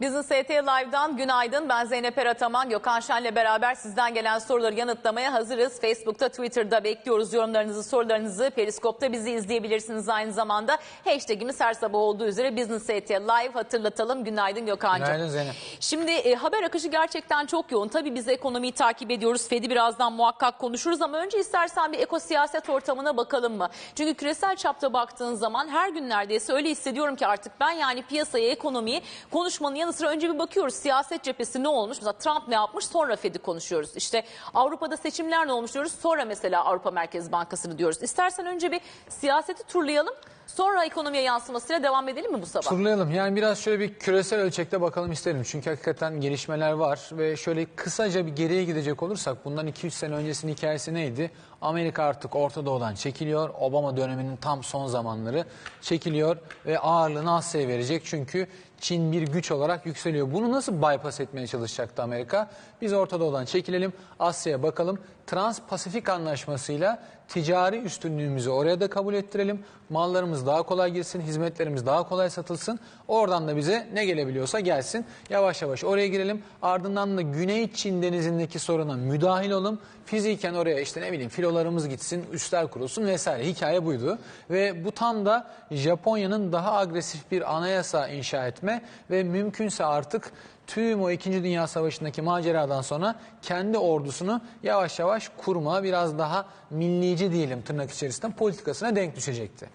Bizim ST Live'dan günaydın. Ben Zeynep Erataman. Gökhan Şen'le beraber sizden gelen soruları yanıtlamaya hazırız. Facebook'ta, Twitter'da bekliyoruz yorumlarınızı, sorularınızı. Periskop'ta bizi izleyebilirsiniz aynı zamanda. Hashtagimiz her sabah olduğu üzere Business ST Live hatırlatalım. Günaydın Gökhan'cığım. Günaydın Zeynep. Şimdi e, haber akışı gerçekten çok yoğun. Tabii biz ekonomiyi takip ediyoruz. Fed'i birazdan muhakkak konuşuruz ama önce istersen bir ekosiyaset ortamına bakalım mı? Çünkü küresel çapta baktığın zaman her gün neredeyse öyle hissediyorum ki artık ben yani piyasayı, ekonomiyi konuşmanın yanı sıra önce bir bakıyoruz. Siyaset cephesi ne olmuş? Mesela Trump ne yapmış? Sonra Fed'i konuşuyoruz. İşte Avrupa'da seçimler ne olmuş diyoruz. Sonra mesela Avrupa Merkez Bankası'nı diyoruz. İstersen önce bir siyaseti turlayalım. Sonra ekonomiye yansımasıyla devam edelim mi bu sabah? Turlayalım. Yani biraz şöyle bir küresel ölçekte bakalım isterim. Çünkü hakikaten gelişmeler var ve şöyle kısaca bir geriye gidecek olursak bundan 2-3 sene öncesinin hikayesi neydi? Amerika artık Orta Doğu'dan çekiliyor. Obama döneminin tam son zamanları çekiliyor ve ağırlığını Asya'ya verecek. Çünkü Çin bir güç olarak yükseliyor. Bunu nasıl bypass etmeye çalışacaktı Amerika? Biz Orta Doğu'dan çekilelim, Asya'ya bakalım. Trans-Pasifik anlaşmasıyla ticari üstünlüğümüzü oraya da kabul ettirelim. Mallarımız daha kolay girsin, hizmetlerimiz daha kolay satılsın. Oradan da bize ne gelebiliyorsa gelsin. Yavaş yavaş oraya girelim. Ardından da Güney Çin denizindeki soruna müdahil olalım. Fiziken oraya işte ne bileyim filolarımız gitsin, üstler kurulsun vesaire. Hikaye buydu. Ve bu tam da Japonya'nın daha agresif bir anayasa inşa etme ve mümkünse artık tüm o 2. Dünya Savaşı'ndaki maceradan sonra kendi ordusunu yavaş yavaş kurma, biraz daha millici diyelim tırnak içerisinde politikasına denk düşecekti.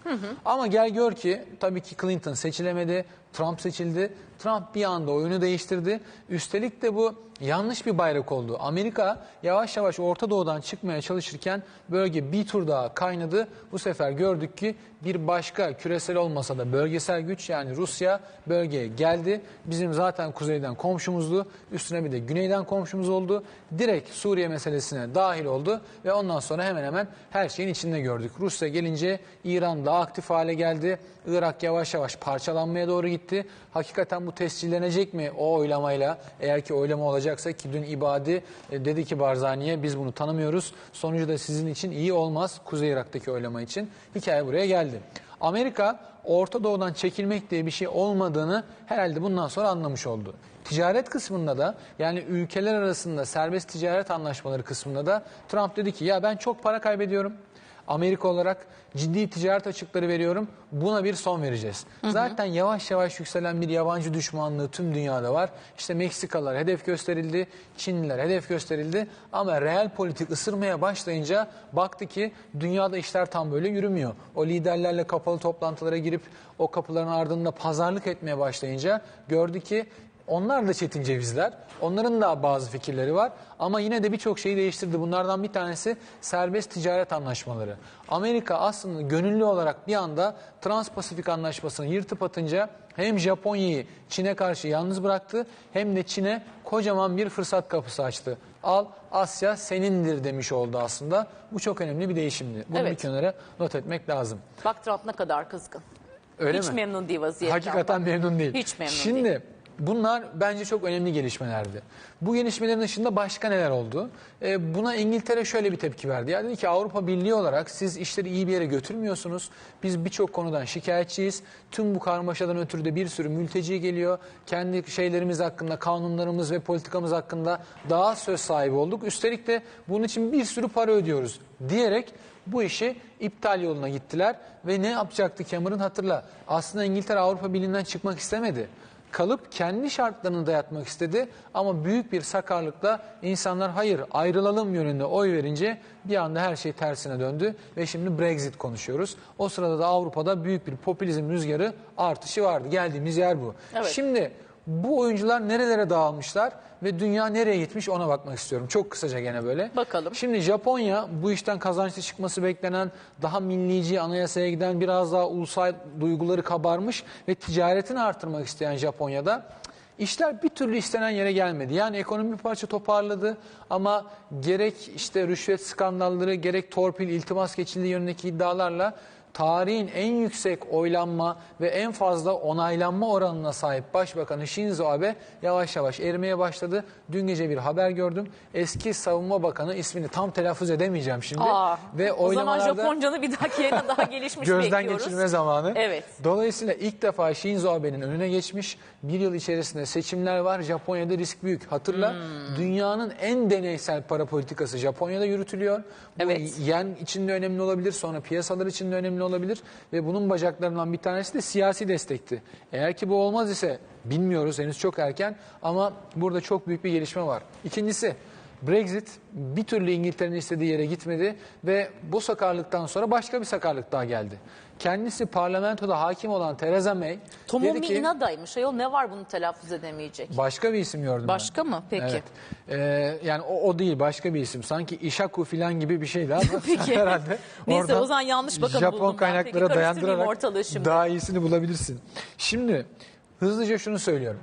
Ama gel gör ki tabii ki Clinton seçilemedi, Trump seçildi. Trump bir anda oyunu değiştirdi. Üstelik de bu yanlış bir bayrak oldu. Amerika yavaş yavaş Orta Doğu'dan çıkmaya çalışırken bölge bir tur daha kaynadı. Bu sefer gördük ki bir başka küresel olmasa da bölgesel güç yani Rusya bölgeye geldi. Bizim zaten kuzeyden komşumuzdu. Üstüne bir de güneyden komşumuz oldu. Direkt Suriye meselesine dahil oldu ve ondan sonra hemen hemen her şeyin içinde gördük. Rusya gelince İran daha aktif hale geldi. Irak yavaş yavaş parçalanmaya doğru gitti. Hakikaten bu tescillenecek mi o oylamayla? Eğer ki oylama olacaksa ki dün İbadi e, dedi ki Barzani'ye biz bunu tanımıyoruz. Sonucu da sizin için iyi olmaz Kuzey Irak'taki oylama için. Hikaye buraya geldi. Amerika Orta Doğu'dan çekilmek diye bir şey olmadığını herhalde bundan sonra anlamış oldu. Ticaret kısmında da yani ülkeler arasında serbest ticaret anlaşmaları kısmında da Trump dedi ki ya ben çok para kaybediyorum. Amerika olarak ciddi ticaret açıkları veriyorum. Buna bir son vereceğiz. Zaten yavaş yavaş yükselen bir yabancı düşmanlığı tüm dünyada var. İşte Meksikalılar hedef gösterildi, Çinliler hedef gösterildi. Ama real politik ısırmaya başlayınca baktı ki dünyada işler tam böyle yürümüyor. O liderlerle kapalı toplantılara girip o kapıların ardında pazarlık etmeye başlayınca gördü ki onlar da çetin cevizler. Onların da bazı fikirleri var. Ama yine de birçok şeyi değiştirdi. Bunlardan bir tanesi serbest ticaret anlaşmaları. Amerika aslında gönüllü olarak bir anda Trans-Pasifik anlaşmasını yırtıp atınca hem Japonya'yı Çin'e karşı yalnız bıraktı hem de Çin'e kocaman bir fırsat kapısı açtı. Al Asya senindir demiş oldu aslında. Bu çok önemli bir değişimdi. Bunu Evet. bir kenara not etmek lazım. Bak Trump ne kadar kızgın. Öyle Hiç mi? memnun değil vaziyette. Hakikaten memnun değil. Hiç memnun Şimdi, değil. Bunlar bence çok önemli gelişmelerdi. Bu gelişmelerin dışında başka neler oldu? Ee, buna İngiltere şöyle bir tepki verdi. Ya dedi ki Avrupa Birliği olarak siz işleri iyi bir yere götürmüyorsunuz. Biz birçok konudan şikayetçiyiz. Tüm bu karmaşadan ötürü de bir sürü mülteci geliyor. Kendi şeylerimiz hakkında, kanunlarımız ve politikamız hakkında daha söz sahibi olduk. Üstelik de bunun için bir sürü para ödüyoruz diyerek bu işi iptal yoluna gittiler ve ne yapacaktı Cameron hatırla. Aslında İngiltere Avrupa Birliği'nden çıkmak istemedi. Kalıp kendi şartlarını dayatmak istedi ama büyük bir sakarlıkla insanlar hayır ayrılalım yönünde oy verince bir anda her şey tersine döndü ve şimdi Brexit konuşuyoruz. O sırada da Avrupa'da büyük bir popülizm rüzgarı artışı vardı. Geldiğimiz yer bu. Evet. Şimdi bu oyuncular nerelere dağılmışlar ve dünya nereye gitmiş ona bakmak istiyorum. Çok kısaca gene böyle. Bakalım. Şimdi Japonya bu işten kazançlı çıkması beklenen daha millici anayasaya giden biraz daha ulusal duyguları kabarmış ve ticaretini artırmak isteyen Japonya'da işler bir türlü istenen yere gelmedi. Yani ekonomi bir parça toparladı ama gerek işte rüşvet skandalları gerek torpil iltimas geçildiği yönündeki iddialarla tarihin en yüksek oylanma ve en fazla onaylanma oranına sahip Başbakanı Shinzo Abe yavaş yavaş erimeye başladı. Dün gece bir haber gördüm. Eski Savunma Bakanı ismini tam telaffuz edemeyeceğim şimdi. Aa, ve o zaman Japoncanı bir dahaki yayına daha gelişmiş gözden bekliyoruz. geçirme zamanı. Evet. Dolayısıyla ilk defa Shinzo Abe'nin önüne geçmiş. Bir yıl içerisinde seçimler var. Japonya'da risk büyük. Hatırla Hmm. dünyanın en deneysel para politikası Japonya'da yürütülüyor. Bu Evet. yen için de önemli olabilir. Sonra piyasalar için de önemli olabilir. Ve bunun bacaklarından bir tanesi de siyasi destekti. Eğer ki bu olmaz ise bilmiyoruz henüz çok erken ama burada çok büyük bir gelişme var. İkincisi Brexit bir türlü İngiltere'nin istediği yere gitmedi ve bu sakarlıktan sonra başka bir sakarlık daha geldi. Kendisi parlamentoda hakim olan Theresa May dedi Tomomi ki Inada'ymış. Ayol ne var bunu telaffuz edemeyecek? başka bir isim gördüm ben. Başka mı? Peki. Evet. Ee, yani o, o değil başka bir isim. Sanki Ishaku falan gibi bir şeydi ama Peki. herhalde Neyse, o zaman yanlış bakanı Japon buldum ben. kaynaklara karıştırmayayım dayandırarak daha iyisini bulabilirsin. Şimdi hızlıca şunu söylüyorum.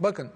Bakın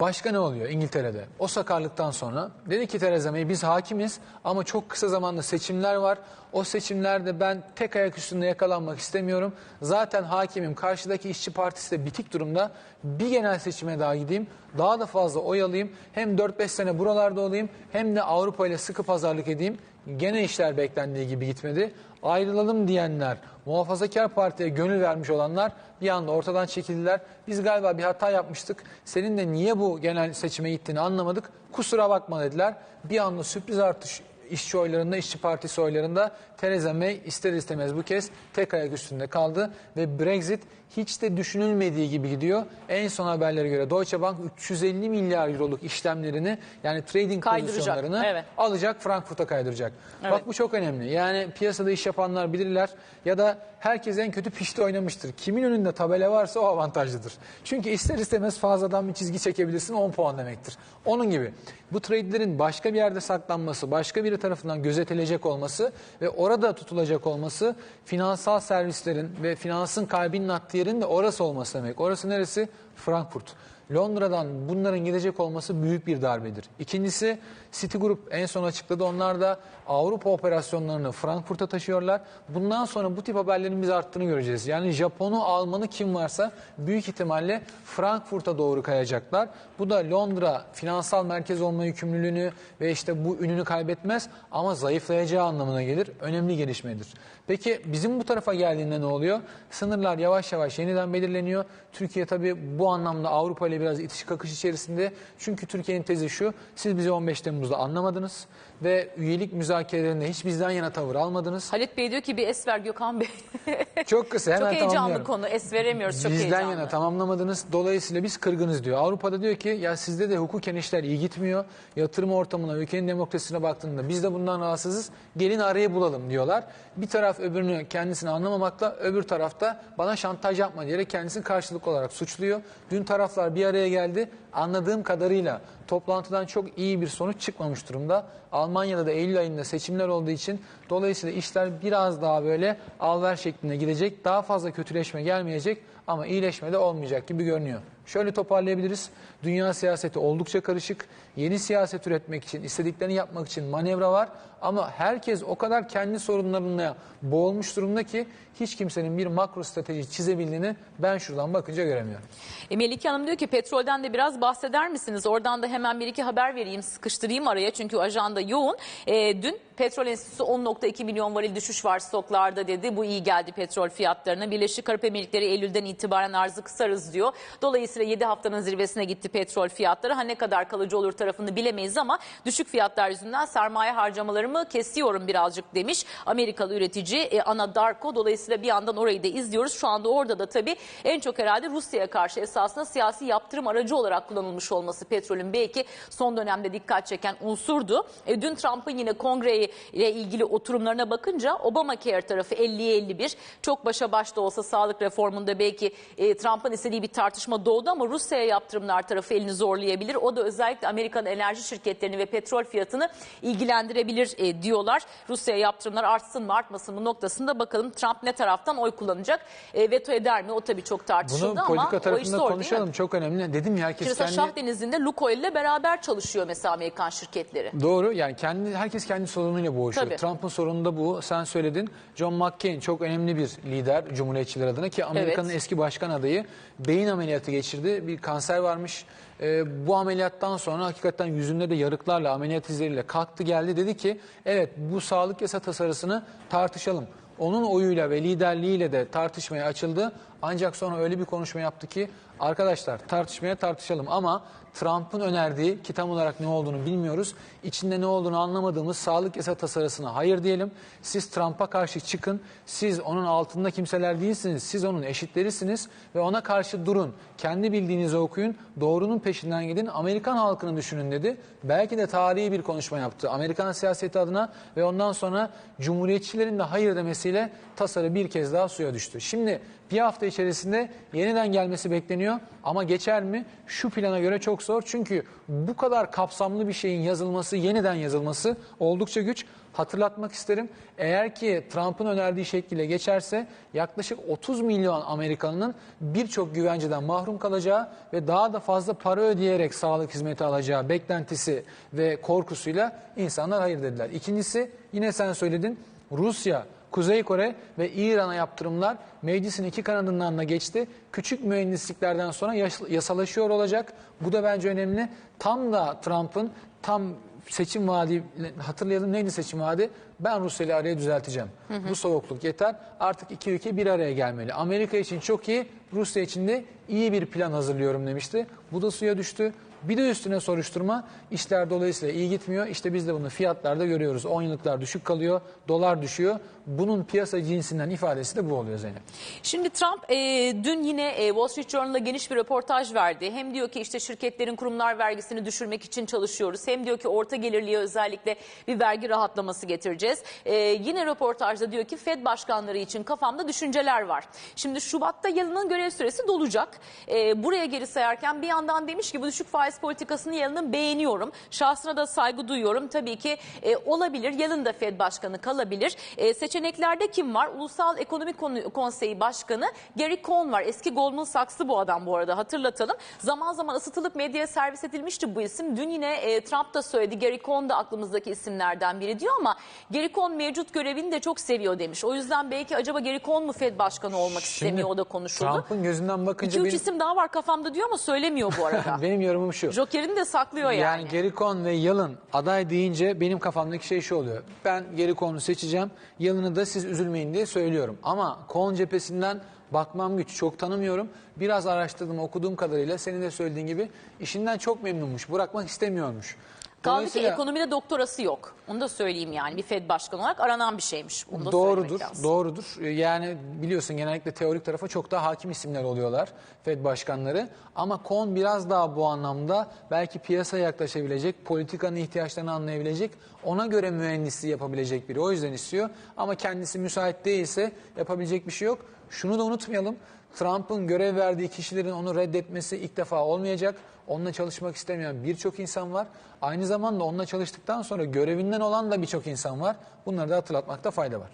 başka ne oluyor İngiltere'de? O sakarlıktan sonra dedi ki Theresa May biz hakimiz ama çok kısa zamanda seçimler var. O seçimlerde ben tek ayak üstünde yakalanmak istemiyorum. Zaten hakimim karşıdaki işçi partisi de bitik durumda. Bir genel seçime daha gideyim. Daha da fazla oy alayım. Hem 4-5 sene buralarda olayım hem de Avrupa ile sıkı pazarlık edeyim. Gene işler beklendiği gibi gitmedi. Ayrılalım diyenler, muhafazakar partiye gönül vermiş olanlar bir anda ortadan çekildiler. Biz galiba bir hata yapmıştık. Senin de niye bu genel seçime gittiğini anlamadık. Kusura bakma dediler. Bir anda sürpriz artış işçi oylarında, işçi partisi oylarında Theresa May ister istemez bu kez tek ayak üstünde kaldı ve Brexit hiç de düşünülmediği gibi gidiyor. En son haberlere göre Deutsche Bank 350 milyar euroluk işlemlerini yani trading Kaydıracak, pozisyonlarını evet. alacak Frankfurt'a kaydıracak. Evet. Bak bu çok önemli. Yani piyasada iş yapanlar bilirler ya da herkes en kötü pişti oynamıştır. Kimin önünde tabela varsa o avantajlıdır. Çünkü ister istemez fazladan bir çizgi çekebilirsin 10 puan demektir. Onun gibi bu trade'lerin başka bir yerde saklanması, başka biri tarafından gözetilecek olması ve orada tutulacak olması finansal servislerin ve finansın kalbinin attığı yerin de orası olması demek. Orası neresi? Frankfurt. Londra'dan bunların gidecek olması büyük bir darbedir. İkincisi Citigroup en son açıkladı. Onlar da Avrupa operasyonlarını Frankfurt'a taşıyorlar. Bundan sonra bu tip haberlerin biz arttığını göreceğiz. Yani Japon'u, Alman'ı kim varsa büyük ihtimalle Frankfurt'a doğru kayacaklar. Bu da Londra finansal merkez olma yükümlülüğünü ve işte bu ününü kaybetmez ama zayıflayacağı anlamına gelir. Önemli gelişmedir. Peki bizim bu tarafa geldiğinde ne oluyor? Sınırlar yavaş yavaş yeniden belirleniyor. Türkiye tabii bu anlamda Avrupa ile biraz itiş kakış içerisinde. Çünkü Türkiye'nin tezi şu, siz bizi 15 Temmuz'da anlamadınız ve üyelik müzakerelerinde hiç bizden yana tavır almadınız. Halit Bey diyor ki bir es ver Gökhan Bey. Çok kısa hemen çok heyecanlı konu. Es veremiyoruz. Çok Bizden heyecanlı. yana tamamlamadınız. Dolayısıyla biz kırgınız diyor. Avrupa'da diyor ki ya sizde de hukuken işler iyi gitmiyor. Yatırım ortamına, ülkenin demokrasisine baktığında biz de bundan rahatsızız. Gelin arayı bulalım diyorlar. Bir taraf öbürünü kendisini anlamamakla öbür tarafta bana şantaj yapma diyerek kendisini karşılıklı olarak suçluyor. Dün taraflar bir araya geldi. Anladığım kadarıyla toplantıdan çok iyi bir sonuç çıkmamış durumda. Almanya'da da Eylül ayında seçimler olduğu için dolayısıyla işler biraz daha böyle alver şeklinde gidecek. Daha fazla kötüleşme gelmeyecek ama iyileşme de olmayacak gibi görünüyor. Şöyle toparlayabiliriz. Dünya siyaseti oldukça karışık. Yeni siyaset üretmek için, istediklerini yapmak için manevra var. Ama herkes o kadar kendi sorunlarına boğulmuş durumda ki hiç kimsenin bir makro strateji çizebildiğini ben şuradan bakınca göremiyorum. E, Melike Hanım diyor ki petrolden de biraz bahseder misiniz? Oradan da hemen bir iki haber vereyim, sıkıştırayım araya çünkü ajanda yoğun. E, dün Petrol Enstitüsü 10.2 milyon varil düşüş var stoklarda dedi. Bu iyi geldi petrol fiyatlarına. Birleşik Arap Emirlikleri Eylül'den itibaren arzı kısarız diyor. Dolayısıyla 7 haftanın zirvesine gitti petrol fiyatları. Ha ne kadar kalıcı olur tarafını bilemeyiz ama düşük fiyatlar yüzünden sermaye harcamalarımı kesiyorum birazcık demiş. Amerikalı üretici e, Anadarko. Dolayısıyla bir yandan orayı da izliyoruz. Şu anda orada da tabii en çok herhalde Rusya'ya karşı esasında siyasi yaptırım aracı olarak kullanılmış olması petrolün belki son dönemde dikkat çeken unsurdu. E, dün Trump'ın yine kongre ile ilgili oturumlarına bakınca Obamacare tarafı 50'ye 51 çok başa baş da olsa sağlık reformunda belki e, Trump'ın istediği bir tartışma doğdu ama Rusya'ya yaptırımlar tarafı elini zorlayabilir. O da özellikle Amerikan enerji şirketlerini ve petrol fiyatını ilgilendirebilir e, diyorlar. Rusya'ya yaptırımlar artsın mı artmasın mı noktasında bakalım Trump ne taraftan oy kullanacak e, veto eder mi o tabii çok tartışıldı Bunu ama politika o iş zor değil mi? konuşalım. Çok önemli. Dedim ya herkes Mesela kendi... Şah Denizi'nde Lukoil ile beraber çalışıyor mesela Amerikan şirketleri. Doğru yani kendi herkes kendi sorununu sorunuyla boğuşuyor. Tabii. Trump'ın sorunu da bu. Sen söyledin. John McCain çok önemli bir lider Cumhuriyetçiler adına ki Amerika'nın Evet. eski başkan adayı beyin ameliyatı geçirdi. Bir kanser varmış. Ee, bu ameliyattan sonra hakikaten yüzünde de yarıklarla ameliyat izleriyle kalktı geldi. Dedi ki evet bu sağlık yasa tasarısını tartışalım. Onun oyuyla ve liderliğiyle de tartışmaya açıldı. Ancak sonra öyle bir konuşma yaptı ki arkadaşlar tartışmaya tartışalım ama Trump'ın önerdiği ki tam olarak ne olduğunu bilmiyoruz. İçinde ne olduğunu anlamadığımız sağlık yasa tasarısına hayır diyelim. Siz Trump'a karşı çıkın. Siz onun altında kimseler değilsiniz. Siz onun eşitlerisiniz ve ona karşı durun. Kendi bildiğinizi okuyun. Doğrunun peşinden gidin. Amerikan halkını düşünün dedi. Belki de tarihi bir konuşma yaptı. Amerikan siyaseti adına ve ondan sonra Cumhuriyetçilerin de hayır demesiyle tasarı bir kez daha suya düştü. Şimdi bir hafta içerisinde yeniden gelmesi bekleniyor ama geçer mi? Şu plana göre çok zor. Çünkü bu kadar kapsamlı bir şeyin yazılması, yeniden yazılması oldukça güç. Hatırlatmak isterim. Eğer ki Trump'ın önerdiği şekliyle geçerse yaklaşık 30 milyon Amerikanının birçok güvenceden mahrum kalacağı ve daha da fazla para ödeyerek sağlık hizmeti alacağı beklentisi ve korkusuyla insanlar hayır dediler. İkincisi yine sen söyledin Rusya Kuzey Kore ve İran'a yaptırımlar meclisin iki kanadından da geçti. Küçük mühendisliklerden sonra yas- yasalaşıyor olacak. Bu da bence önemli. Tam da Trump'ın tam seçim vaadi hatırlayalım neydi seçim vaadi? Ben Rusya ile arayı düzelteceğim. Bu soğukluk yeter. Artık iki ülke bir araya gelmeli. Amerika için çok iyi, Rusya için de iyi bir plan hazırlıyorum demişti. Bu da suya düştü. Bir de üstüne soruşturma işler dolayısıyla iyi gitmiyor. İşte biz de bunu fiyatlarda görüyoruz. 10 yıllıklar düşük kalıyor, dolar düşüyor. Bunun piyasa cinsinden ifadesi de bu oluyor Zeynep. Şimdi Trump e, dün yine e, Wall Street Journal'a geniş bir röportaj verdi. Hem diyor ki işte şirketlerin kurumlar vergisini düşürmek için çalışıyoruz. Hem diyor ki orta gelirliye özellikle bir vergi rahatlaması getireceğiz. E, yine röportajda diyor ki Fed başkanları için kafamda düşünceler var. Şimdi Şubat'ta yılının görev süresi dolacak. E, buraya geri sayarken bir yandan demiş ki bu düşük faiz politikasını yılının beğeniyorum. Şahsına da saygı duyuyorum. Tabii ki e, olabilir. Yalın da Fed başkanı kalabilir. E, seçeneklerde kim var? Ulusal Ekonomik Konu- Konseyi Başkanı Gary Cohn var. Eski Goldman Sachs'lı bu adam bu arada hatırlatalım. Zaman zaman ısıtılıp medyaya servis edilmişti bu isim. Dün yine e, Trump da söyledi. Gary Cohn da aklımızdaki isimlerden biri diyor ama Gary Cohn mevcut görevini de çok seviyor demiş. O yüzden belki acaba Gary Cohn mu Fed başkanı olmak istemiyor o da konuşuldu. Trump'ın gözünden bakınca 2-3 benim, isim daha var kafamda diyor ama söylemiyor bu arada. benim yorumum şu. Joker'ini de saklıyor yani. Yani Gary Cohn ve Yalın aday deyince benim kafamdaki şey şu oluyor. Ben Gary Cohn'u seçeceğim. Yalın'ı da siz üzülmeyin diye söylüyorum. Ama Cohn cephesinden bakmam güç. Çok tanımıyorum. Biraz araştırdım okuduğum kadarıyla senin de söylediğin gibi işinden çok memnunmuş. Bırakmak istemiyormuş. Kaldı ki Dolayısıyla- ekonomide doktorası yok. Onu da söyleyeyim yani bir Fed başkanı olarak aranan bir şeymiş. Onu da Doğrudur, söylemek lazım. doğrudur. Ee, Yani biliyorsun genellikle teorik tarafa çok daha hakim isimler oluyorlar Fed başkanları. Ama Kohn biraz daha bu anlamda belki piyasaya yaklaşabilecek, politikanın ihtiyaçlarını anlayabilecek, ona göre mühendisliği yapabilecek biri. O yüzden istiyor. Ama kendisi müsait değilse yapabilecek bir şey yok. Şunu da unutmayalım. Trump'ın görev verdiği kişilerin onu reddetmesi ilk defa olmayacak. Onunla çalışmak istemeyen birçok insan var. Aynı zamanda onunla çalıştıktan sonra görevinden olan da birçok insan var. Bunları da hatırlatmakta fayda var.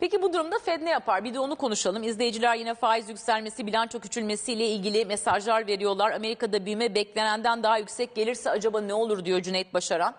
Peki bu durumda Fed ne yapar? Bir de onu konuşalım. İzleyiciler yine faiz yükselmesi, bilanço küçülmesiyle ilgili mesajlar veriyorlar. Amerika'da büyüme beklenenden daha yüksek gelirse acaba ne olur diyor Cüneyt Başaran.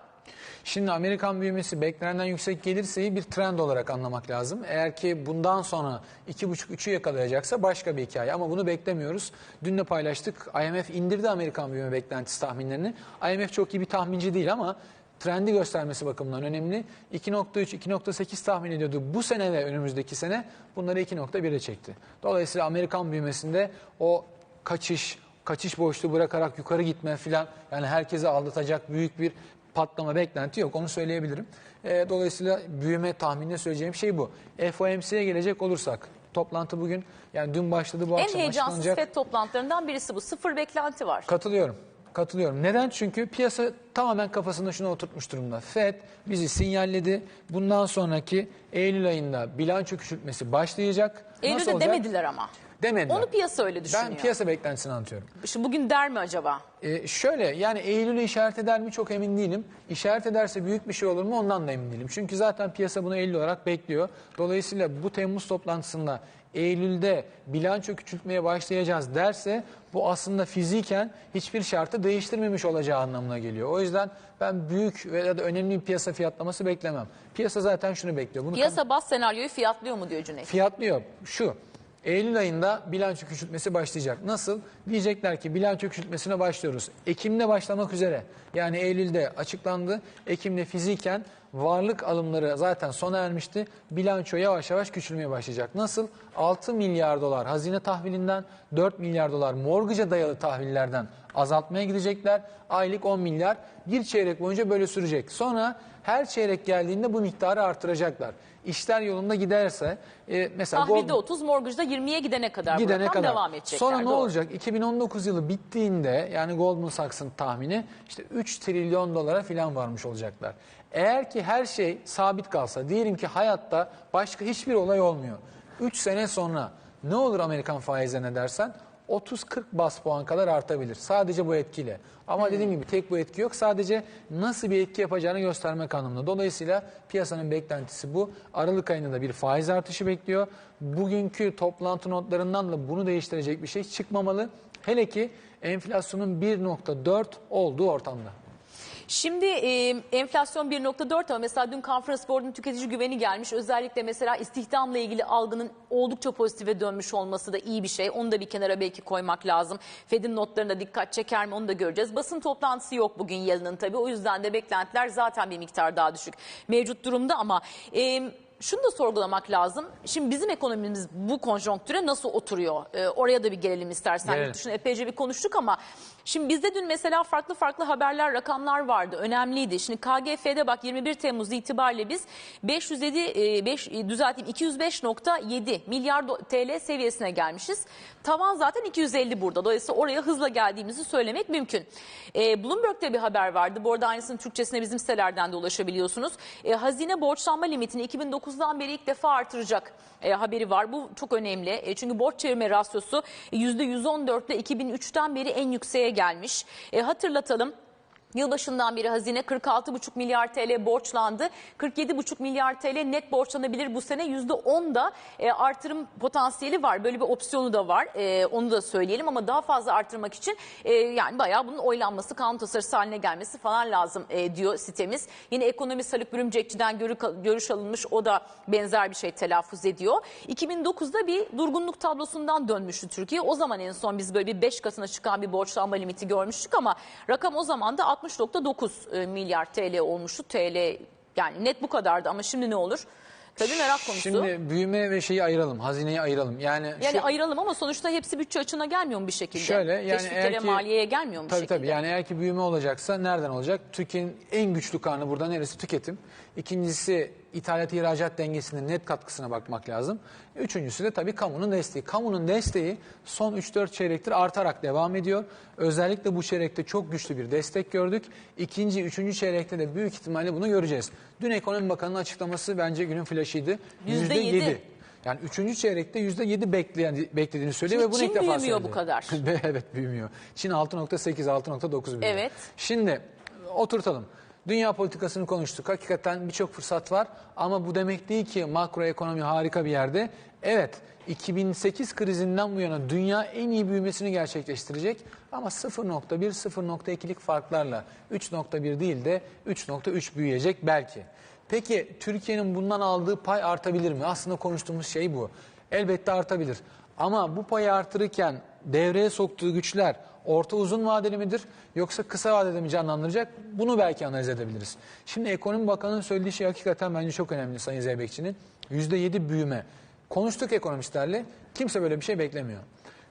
Şimdi Amerikan büyümesi beklenenden yüksek gelirse bir trend olarak anlamak lazım. Eğer ki bundan sonra 2,5-3'ü yakalayacaksa başka bir hikaye ama bunu beklemiyoruz. Dün de paylaştık. IMF indirdi Amerikan büyüme beklentisi tahminlerini. IMF çok iyi bir tahminci değil ama trendi göstermesi bakımından önemli. 2.3-2.8 tahmin ediyordu bu sene ve önümüzdeki sene bunları 2.1'e çekti. Dolayısıyla Amerikan büyümesinde o kaçış, kaçış boşluğu bırakarak yukarı gitme filan yani herkese aldatacak büyük bir patlama beklenti yok onu söyleyebilirim. E, dolayısıyla büyüme tahminine söyleyeceğim şey bu. FOMC'ye gelecek olursak toplantı bugün yani dün başladı bu En akşam heyecansız açıklanacak. Fed toplantılarından birisi bu. Sıfır beklenti var. Katılıyorum. Katılıyorum. Neden? Çünkü piyasa tamamen kafasında şunu oturtmuş durumda. Fed bizi sinyalledi. Bundan sonraki Eylül ayında bilanço küçültmesi başlayacak. Eylül'de demediler ama. Demediler. Onu piyasa öyle düşünüyor. ben piyasa beklentisini anlatıyorum. Şimdi bugün der mi acaba? Ee, şöyle yani Eylül'ü işaret eder mi çok emin değilim. İşaret ederse büyük bir şey olur mu ondan da emin değilim. Çünkü zaten piyasa bunu Eylül olarak bekliyor. Dolayısıyla bu Temmuz toplantısında Eylül'de bilanço küçültmeye başlayacağız derse bu aslında fiziken hiçbir şartı değiştirmemiş olacağı anlamına geliyor. O yüzden ben büyük veya da önemli bir piyasa fiyatlaması beklemem. Piyasa zaten şunu bekliyor. Bunu Piyasa bas senaryoyu fiyatlıyor mu diyor Cüneyt. fiyatlıyor. Şu. Eylül ayında bilanço küçültmesi başlayacak. Nasıl? Diyecekler ki bilanço küçültmesine başlıyoruz. Ekim'de başlamak üzere. Yani Eylül'de açıklandı. Ekim'de fiziken varlık alımları zaten sona ermişti. Bilanço yavaş yavaş küçülmeye başlayacak. Nasıl? 6 milyar dolar hazine tahvilinden 4 milyar dolar morgaja dayalı tahvillerden azaltmaya gidecekler. Aylık 10 milyar. Bir çeyrek boyunca böyle sürecek. Sonra her çeyrek geldiğinde bu miktarı artıracaklar. İşler yolunda giderse e, mesela Tahvilde Gold- 30, mortgajda 20'ye gidene kadar gidene kadar. devam edecekler. Sonra ne Doğru. olacak? 2019 yılı bittiğinde yani Goldman Sachs'ın tahmini işte 3 trilyon dolara falan varmış olacaklar. Eğer ki her şey sabit kalsa diyelim ki hayatta başka hiçbir olay olmuyor. 3 sene sonra ne olur Amerikan faizlerine dersen 30-40 bas puan kadar artabilir. Sadece bu etkiyle. Ama dediğim gibi tek bu etki yok. Sadece nasıl bir etki yapacağını göstermek anlamında. Dolayısıyla piyasanın beklentisi bu. Aralık ayında da bir faiz artışı bekliyor. Bugünkü toplantı notlarından da bunu değiştirecek bir şey çıkmamalı. Hele ki enflasyonun 1.4 olduğu ortamda. Şimdi e, enflasyon 1.4 ama mesela dün Conference Board'un tüketici güveni gelmiş. Özellikle mesela istihdamla ilgili algının oldukça pozitife dönmüş olması da iyi bir şey. Onu da bir kenara belki koymak lazım. Fed'in notlarına dikkat çeker mi onu da göreceğiz. Basın toplantısı yok bugün Yalın'ın tabii. O yüzden de beklentiler zaten bir miktar daha düşük mevcut durumda ama... E, şunu da sorgulamak lazım. Şimdi bizim ekonomimiz bu konjonktüre nasıl oturuyor? Ee, oraya da bir gelelim istersen. Yurt dışına epeyce bir konuştuk ama şimdi bizde dün mesela farklı farklı haberler, rakamlar vardı. Önemliydi. Şimdi KGF'de bak 21 Temmuz itibariyle biz 507 e, 5 e, düzelteyim 205.7 milyar TL seviyesine gelmişiz. Tavan zaten 250 burada. Dolayısıyla oraya hızla geldiğimizi söylemek mümkün. E, Bloomberg'de bir haber vardı. Bu arada aynısının Türkçesine bizim sitelerden de ulaşabiliyorsunuz. E, hazine borçlanma limitini 2009'dan beri ilk defa artıracak e, haberi var. Bu çok önemli. E, çünkü borç çevirme rasyosu e, %114 ile 2003'ten beri en yükseğe gelmiş. E, hatırlatalım. Yılbaşından beri hazine 46,5 milyar TL borçlandı. 47,5 milyar TL net borçlanabilir bu sene. %10 da e, artırım potansiyeli var. Böyle bir opsiyonu da var. E, onu da söyleyelim ama daha fazla artırmak için e, yani bayağı bunun oylanması, kanun tasarısı haline gelmesi falan lazım e, diyor sitemiz. Yine ekonomist Haluk Bürümcekçi'den görü- görüş alınmış. O da benzer bir şey telaffuz ediyor. 2009'da bir durgunluk tablosundan dönmüştü Türkiye. O zaman en son biz böyle bir 5 katına çıkan bir borçlanma limiti görmüştük ama rakam o zaman da 60.9 e, milyar TL olmuştu. TL yani net bu kadardı ama şimdi ne olur? Tabii merak konusu. Şimdi büyüme ve şeyi ayıralım, hazineyi ayıralım. Yani, yani şu- ayıralım ama sonuçta hepsi bütçe açığına gelmiyor mu bir şekilde? Şöyle, yani Teşviklere, eğer ki- maliyeye gelmiyor mu bir Tabii şekilde? tabii yani eğer ki büyüme olacaksa nereden olacak? Türkiye'nin en güçlü karnı burada neresi? Tüketim. İkincisi ithalat ihracat dengesinin net katkısına bakmak lazım. Üçüncüsü de tabii kamunun desteği. Kamunun desteği son 3-4 çeyrektir artarak devam ediyor. Özellikle bu çeyrekte çok güçlü bir destek gördük. İkinci, üçüncü çeyrekte de büyük ihtimalle bunu göreceğiz. Dün Ekonomi Bakanı'nın açıklaması bence günün flaşıydı. Yüzde Yüzde yedi. Yani üçüncü çeyrekte yüzde yedi bekleyen, beklediğini söylüyor Şimdi ve bunu Çin ilk defa büyümüyor bu kadar. evet büyümüyor. Çin 6.8, 6.9 büyüyor. Evet. Şimdi oturtalım. Dünya politikasını konuştuk. Hakikaten birçok fırsat var ama bu demek değil ki makro ekonomi harika bir yerde. Evet 2008 krizinden bu yana dünya en iyi büyümesini gerçekleştirecek ama 0.1 0.2'lik farklarla 3.1 değil de 3.3 büyüyecek belki. Peki Türkiye'nin bundan aldığı pay artabilir mi? Aslında konuştuğumuz şey bu. Elbette artabilir. Ama bu payı artırırken devreye soktuğu güçler orta uzun vadeli midir yoksa kısa vadede mi canlandıracak? Bunu belki analiz edebiliriz. Şimdi Ekonomi Bakanı'nın söylediği şey hakikaten bence çok önemli Sayın Zeybekçi'nin. %7 büyüme. Konuştuk ekonomistlerle. Kimse böyle bir şey beklemiyor.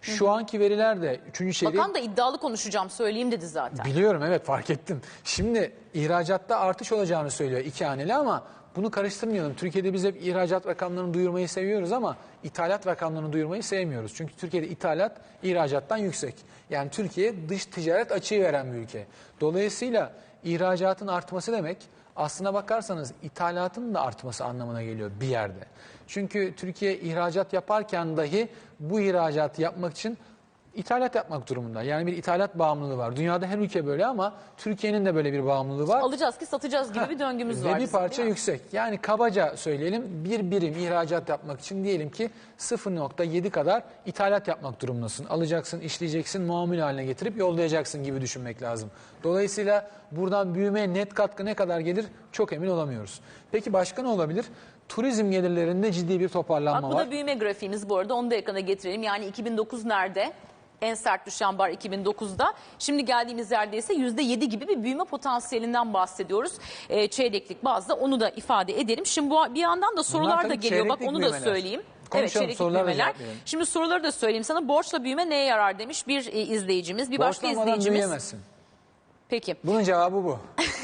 Şu anki veriler de 3. çeyreği... Bakan da iddialı konuşacağım söyleyeyim dedi zaten. Biliyorum evet fark ettim. Şimdi ihracatta artış olacağını söylüyor iki haneli ama bunu karıştırmayalım. Türkiye'de biz hep ihracat rakamlarını duyurmayı seviyoruz ama ithalat rakamlarını duyurmayı sevmiyoruz. Çünkü Türkiye'de ithalat ihracattan yüksek. Yani Türkiye dış ticaret açığı veren bir ülke. Dolayısıyla ihracatın artması demek aslına bakarsanız ithalatın da artması anlamına geliyor bir yerde. Çünkü Türkiye ihracat yaparken dahi bu ihracatı yapmak için ithalat yapmak durumunda. Yani bir ithalat bağımlılığı var. Dünyada her ülke böyle ama Türkiye'nin de böyle bir bağımlılığı var. Alacağız ki satacağız gibi bir döngümüz Ve var. bir bizim, parça yüksek. Yani kabaca söyleyelim bir birim ihracat yapmak için diyelim ki 0.7 kadar ithalat yapmak durumundasın. Alacaksın, işleyeceksin, muamele haline getirip yollayacaksın gibi düşünmek lazım. Dolayısıyla buradan büyümeye net katkı ne kadar gelir çok emin olamıyoruz. Peki başka ne olabilir? Turizm gelirlerinde ciddi bir toparlanma Bak bu var. da büyüme grafiğimiz bu arada onu da ekrana getirelim. Yani 2009 nerede? En sert düşen bar 2009'da. Şimdi geldiğimiz yerde ise %7 gibi bir büyüme potansiyelinden bahsediyoruz. Ee, çeyreklik bazda onu da ifade edelim. Şimdi bu bir yandan da sorular da geliyor. Bak onu da söyleyeyim. Konuşalım, evet da büyümeler. Şimdi soruları da söyleyeyim sana. Borçla büyüme neye yarar demiş bir e, izleyicimiz. Bir başka izleyicimiz. büyüyemezsin. Peki. Bunun cevabı bu.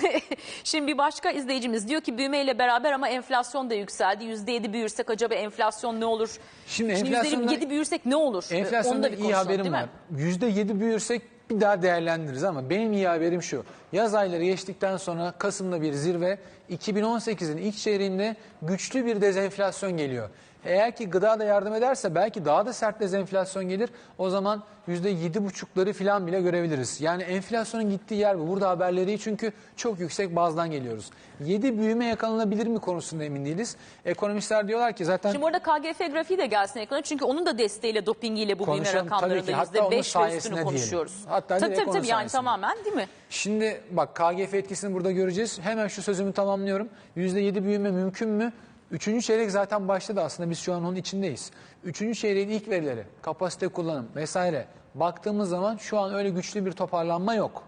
Şimdi bir başka izleyicimiz diyor ki büyümeyle beraber ama enflasyon da yükseldi. %7 büyürsek acaba enflasyon ne olur? Şimdi Şimdi enflasyonda- %7 büyürsek ne olur? Onu Enflasyonda da bir iyi haberim var. %7 büyürsek bir daha değerlendiririz ama benim iyi haberim şu. Yaz ayları geçtikten sonra Kasım'da bir zirve, 2018'in ilk çeyreğinde güçlü bir dezenflasyon geliyor. Eğer ki gıda da yardım ederse belki daha da sert dezenflasyon gelir. O zaman %7,5'ları falan bile görebiliriz. Yani enflasyonun gittiği yer bu. Burada haberleri çünkü çok yüksek bazdan geliyoruz. 7 büyüme yakalanabilir mi konusunda emin değiliz. Ekonomistler diyorlar ki zaten Şimdi orada KGF grafiği de gelsin ekrana. Çünkü onun da desteğiyle, dopingiyle bu büyüme rakamlarında ki. Hatta onun %5 ve üstünü diyelim. konuşuyoruz. Hatta tabii tabii, tabii yani tamamen değil mi? Şimdi bak KGF etkisini burada göreceğiz. Hemen şu sözümü tamamlıyorum. %7 büyüme mümkün mü? Üçüncü çeyrek zaten başladı aslında biz şu an onun içindeyiz. Üçüncü çeyreğin ilk verileri, kapasite kullanım vesaire baktığımız zaman şu an öyle güçlü bir toparlanma yok.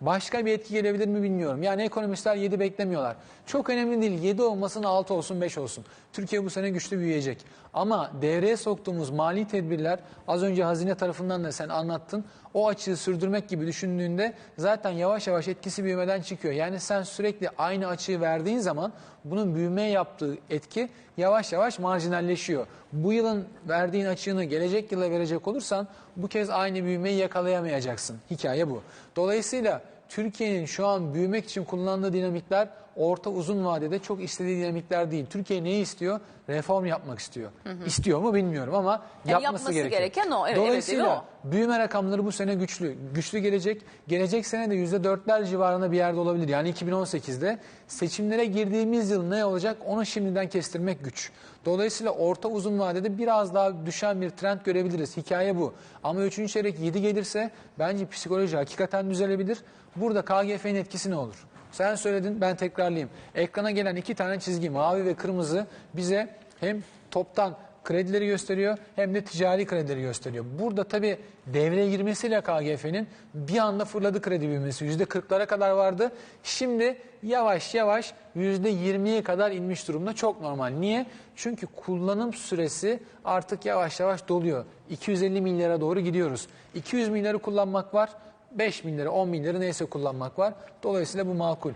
Başka bir etki gelebilir mi bilmiyorum. Yani ekonomistler 7 beklemiyorlar. Çok önemli değil 7 olmasın 6 olsun 5 olsun. Türkiye bu sene güçlü büyüyecek. Ama devreye soktuğumuz mali tedbirler az önce hazine tarafından da sen anlattın. O açığı sürdürmek gibi düşündüğünde zaten yavaş yavaş etkisi büyümeden çıkıyor. Yani sen sürekli aynı açığı verdiğin zaman bunun büyümeye yaptığı etki yavaş yavaş marjinalleşiyor. Bu yılın verdiğin açığını gelecek yıla verecek olursan bu kez aynı büyümeyi yakalayamayacaksın. Hikaye bu. Dolayısıyla Türkiye'nin şu an büyümek için kullandığı dinamikler orta uzun vadede çok istediği dinamikler değil. Türkiye neyi istiyor? Reform yapmak istiyor. İstiyor mu bilmiyorum ama Yani yapması, yapması gerekiyor. gereken o. Evet, Dolayısıyla evet, evet, büyüme rakamları bu sene güçlü. Güçlü gelecek. Gelecek sene de %4'ler civarında bir yerde olabilir. Yani 2018'de seçimlere girdiğimiz yıl ne olacak onu şimdiden kestirmek güç. Dolayısıyla orta uzun vadede biraz daha düşen bir trend görebiliriz. Hikaye bu. Ama 3. çeyrek 7 gelirse bence psikoloji hakikaten düzelebilir. Burada KGF'nin etkisi ne olur? Sen söyledin ben tekrarlayayım. Ekrana gelen iki tane çizgi mavi ve kırmızı bize hem toptan kredileri gösteriyor hem de ticari kredileri gösteriyor. Burada tabii devreye girmesiyle KGF'nin bir anda fırladı kredi büyümesi. %40'lara kadar vardı. Şimdi yavaş yavaş %20'ye kadar inmiş durumda. Çok normal. Niye? Çünkü kullanım süresi artık yavaş yavaş doluyor. 250 milyara doğru gidiyoruz. 200 milyarı kullanmak var. 5 milyarı 10 milyarı neyse kullanmak var. Dolayısıyla bu makul.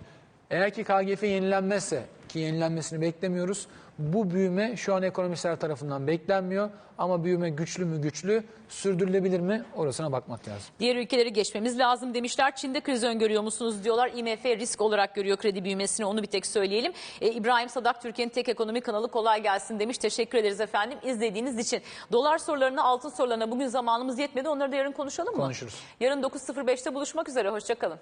Eğer ki KGF yenilenmezse ki yenilenmesini beklemiyoruz. Bu büyüme şu an ekonomistler tarafından beklenmiyor. Ama büyüme güçlü mü güçlü, sürdürülebilir mi orasına bakmak lazım. Diğer ülkeleri geçmemiz lazım demişler. Çin'de kriz öngörüyor musunuz diyorlar. IMF risk olarak görüyor kredi büyümesini onu bir tek söyleyelim. E, İbrahim Sadak Türkiye'nin tek ekonomi kanalı kolay gelsin demiş. Teşekkür ederiz efendim izlediğiniz için. Dolar sorularına altın sorularına bugün zamanımız yetmedi. Onları da yarın konuşalım mı? Konuşuruz. Yarın 9.05'te buluşmak üzere. Hoşçakalın.